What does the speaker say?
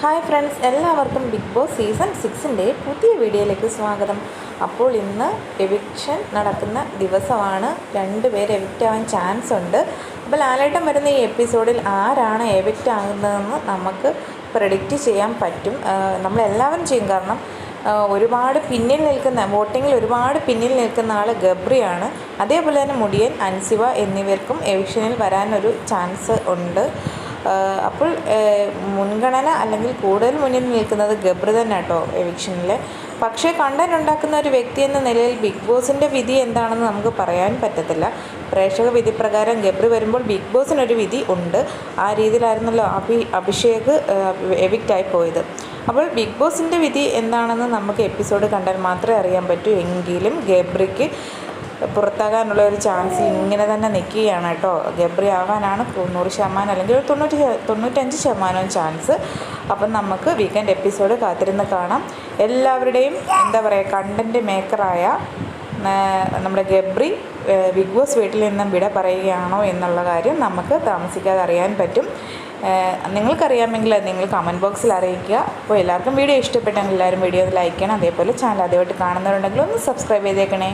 Hi friends എല്ലാവർക്കും big boss season സിക്സിന്റെ പുതിയ വീഡിയോയിലേക്ക് സ്വാഗതം. അപ്പോൾ ഇന്ന് എവിക്ഷൻ നടക്കുന്ന ദിവസമാണ്. രണ്ട് പേര് എവിക്റ്റ് ആവാൻ ചാൻസ് ഉണ്ട്. അപ്പോൾ ലാലേട്ടം വരുന്ന ഈ എപ്പിസോഡിൽ ആരാണ് എവിക്റ്റ് ആകുന്നതെന്ന് നമുക്ക് പ്രഡിക്റ്റ് ചെയ്യാൻ പറ്റും. നമ്മളെല്ലാവരും ചെയ്യും. കാരണം ഒരുപാട് പിന്നിൽ നിൽക്കുന്ന വോട്ടിങ്ങിൽ ഒരുപാട് പിന്നിൽ നിൽക്കുന്ന ആൾ ഗബ്രിയാണ്. അതേപോലെ തന്നെ മുടിയൻ അൻസിവ എന്നിവർക്കും എവിക്ഷനിൽ വരാനൊരു ചാൻസ് ഉണ്ട്. അപ്പോൾ മുൻഗണന അല്ലെങ്കിൽ കൂടുതൽ മുന്നിൽ നിൽക്കുന്നത് ഗബ്രി തന്നെ കേട്ടോ എവിക്ഷനിൽ പക്ഷേ കണ്ടന്റ് ഉണ്ടാക്കുന്ന ഒരു വ്യക്തി എന്ന നിലയിൽ ബിഗ് ബോസിന്റെ വിധി എന്താണെന്ന് നമുക്ക് പറയാൻ പറ്റത്തില്ല. പ്രേക്ഷക വിധി പ്രകാരം ഗബ്രി വരുമ്പോൾ ബിഗ് ബോസിനൊരു വിധി ഉണ്ട്. ആ രീതിയിലായിരുന്നല്ലോ അഭി അഭിഷേക് എവിക്റ്റായി പോയത്. അപ്പോൾ ബിഗ് ബോസിന്റെ വിധി എന്താണെന്ന് നമുക്ക് എപ്പിസോഡ് കണ്ടാൽ മാത്രമേ അറിയാൻ പറ്റൂ. എങ്കിലും ഗബ്രിക്ക് പുറത്താകാനുള്ള ഒരു ചാൻസ് ഇങ്ങനെ തന്നെ നിൽക്കുകയാണ് കേട്ടോ. ഗബ്രി ആവാനാണ് തൊണ്ണൂറ് ശതമാനം അല്ലെങ്കിൽ തൊണ്ണൂറ്റി തൊണ്ണൂറ്റഞ്ച് ശതമാനവും ചാൻസ് അപ്പം നമുക്ക് വീക്കെൻഡ് എപ്പിസോഡ് കാത്തിരുന്ന് കാണാം. എല്ലാവരുടെയും എന്താ പറയുക കണ്ടന്റ് മേക്കറായ നമ്മുടെ ഗബ്രി ബിഗ് ബോസ് വീട്ടിൽ നിന്നും വിട പറയുകയാണോ എന്നുള്ള കാര്യം നമുക്ക് താമസിക്കാതെ അറിയാൻ പറ്റും. നിങ്ങൾക്കറിയാമെങ്കിൽ നിങ്ങൾ കമന്റ് ബോക്സിൽ അറിയിക്കുക. അപ്പോൾ എല്ലാവർക്കും വീഡിയോ ഇഷ്ടപ്പെട്ടെങ്കിൽ എല്ലാവരും വീഡിയോ ലൈക്ക് ചെയ്യണം. അതേപോലെ ചാനൽ ആദ്യമായിട്ട് കാണുന്നവരുണ്ടെങ്കിൽ ഒന്ന് സബ്സ്ക്രൈബ് ചെയ്തേക്കണേ.